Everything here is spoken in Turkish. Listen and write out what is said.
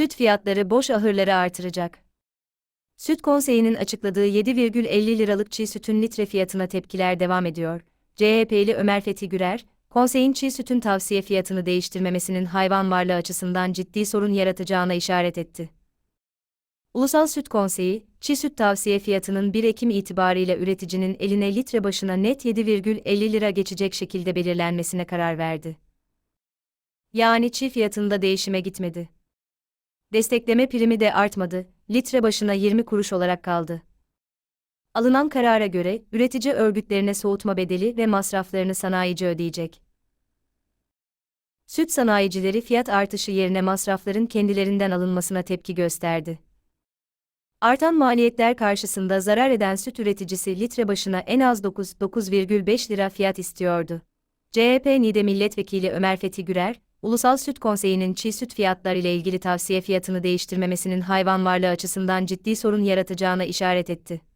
Süt fiyatları boş ahırları artıracak. Süt Konseyi'nin açıkladığı 7,50 liralık çiğ sütün litre fiyatına tepkiler devam ediyor. CHP'li Ömer Fethi Gürer, konseyin çiğ sütün tavsiye fiyatını değiştirmemesinin hayvan varlığı açısından ciddi sorun yaratacağına işaret etti. Ulusal Süt Konseyi, çiğ süt tavsiye fiyatının 1 Ekim itibarıyla üreticinin eline litre başına net 7,50 lira geçecek şekilde belirlenmesine karar verdi. Yani çiğ fiyatında değişime gitmedi. Destekleme primi de artmadı, litre başına 20 kuruş olarak kaldı. Alınan karara göre, üretici örgütlerine soğutma bedeli ve masraflarını sanayici ödeyecek. Süt sanayicileri fiyat artışı yerine masrafların kendilerinden alınmasına tepki gösterdi. Artan maliyetler karşısında zarar eden süt üreticisi litre başına en az 9-9,5 lira fiyat istiyordu. CHP NİDE Milletvekili Ömer Fethi Gürer, Ulusal Süt Konseyi'nin çiğ süt fiyatları ile ilgili tavsiye fiyatını değiştirmemesinin hayvan varlığı açısından ciddi sorun yaratacağına işaret etti.